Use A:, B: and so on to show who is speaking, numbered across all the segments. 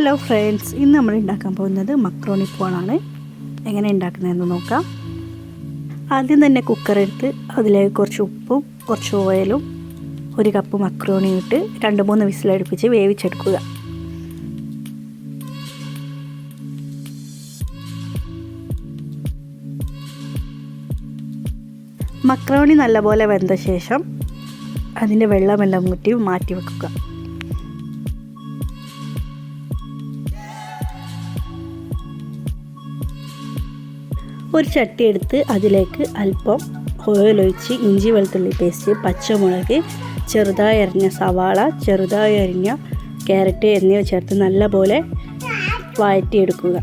A: Hello friends ഇന്ന് നമ്മൾ ഉണ്ടാക്കാൻ പോകുന്നത് മക്രോണി പോളാണ് എങ്ങനെ ഉണ്ടാക്കുന്നതെന്ന് നോക്കാം. ആദ്യം തന്നെ കുക്കർ എടുത്ത് അതിലേക്ക് കുറച്ച് ഉപ്പും കുറച്ച് ഓയിലും ഒരു കപ്പ് മക്രോണി ഇട്ട് രണ്ട് മൂന്ന് വിസിലടുപ്പിച്ച് വേവിച്ചെടുക്കുക. മക്രോണി നല്ലപോലെ വെന്ത ശേഷം അതിന്റെ വെള്ളമെല്ലാം മുറ്റി മാറ്റി വെക്കുക. ഒരു ചട്ടി എടുത്ത് അതിലേക്ക് അല്പം ഓയിലൊഴിച്ച് ഇഞ്ചി വെളുത്തുള്ളി പേസ്റ്റ് പച്ചമുളക് ചെറുതായി അരിഞ്ഞ സവാള ചെറുതായി അരിഞ്ഞ ക്യാരറ്റ് എന്നിവ ചേർത്ത് നല്ലപോലെ വഴറ്റിയെടുക്കുക.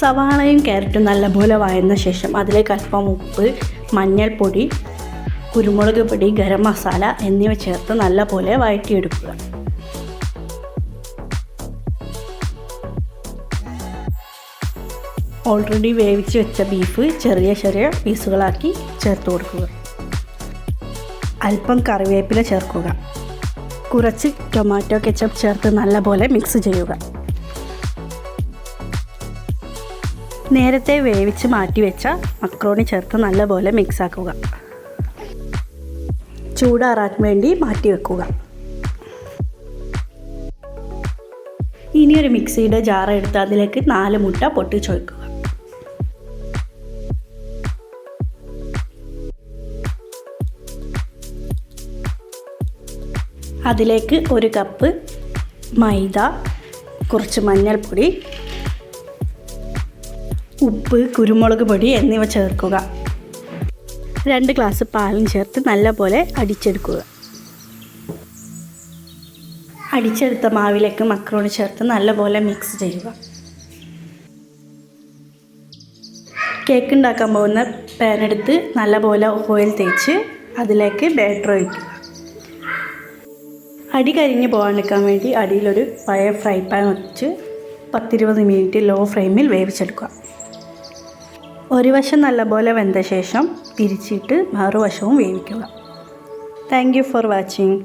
A: സവാളയും ക്യാരറ്റും നല്ലപോലെ വഴന്ന ശേഷം അതിലേക്ക് അല്പം ഉപ്പ് മഞ്ഞൾപ്പൊടി കുരുമുളക് പൊടി ഗരം മസാല എന്നിവ ചേർത്ത് നല്ലപോലെ വഴറ്റിയെടുക്കുക. ഓൾറെഡി വേവിച്ച് വെച്ച ബീഫ് ചെറിയ ചെറിയ പീസുകളാക്കി ചേർത്ത് കൊടുക്കുക. അല്പം കറിവേപ്പില ചേർക്കുക. കുറച്ച് ടൊമാറ്റോ കെച്ചപ്പ് ചേർത്ത് നല്ലപോലെ മിക്സ് ചെയ്യുക. നേരത്തെ വേവിച്ച് മാറ്റി വെച്ച മക്രോണി ചേർത്ത് നല്ലപോലെ മിക്സ് ആക്കുക. ചൂടാറാൻ വേണ്ടി മാറ്റി വെക്കുക. ഇനി ഒരു മിക്സിയുടെ ജാർ എടുത്ത് അതിലേക്ക് നാല് മുട്ട പൊട്ടിച്ച് അതിലേക്ക് ഒരു കപ്പ് മൈദ കുറച്ച് മഞ്ഞൾപ്പൊടി ഉപ്പ് കുരുമുളക് പൊടി എന്നിവ ചേർക്കുക. രണ്ട് ഗ്ലാസ് പാലും ചേർത്ത് നല്ലപോലെ അടിച്ചെടുക്കുക. അടിച്ചെടുത്ത മാവിലേക്ക് മക്രോണി ചേർത്ത് നല്ലപോലെ മിക്സ് ചെയ്യുക. കേക്ക് ഉണ്ടാക്കാൻ പോകുന്ന പാൻ എടുത്ത് നല്ലപോലെ ഓയിൽ തേച്ച് അതിലേക്ക് ബാറ്റർ ഒഴിക്കുക. അടി കരിഞ്ഞ് പോകാണ്ടിരിക്കാൻ വേണ്ടി അടിയിലൊരു പഴയ ഫ്രൈ പാൻ വെച്ച് പത്തിരുപത് മിനിറ്റ് ലോ ഫ്ലെയിമിൽ വേവിച്ചെടുക്കുക. ഒരു വശം നല്ലപോലെ വെന്ത ശേഷം തിരിച്ചിട്ട് മറുവശവും വേവിക്കുക. Thank for watching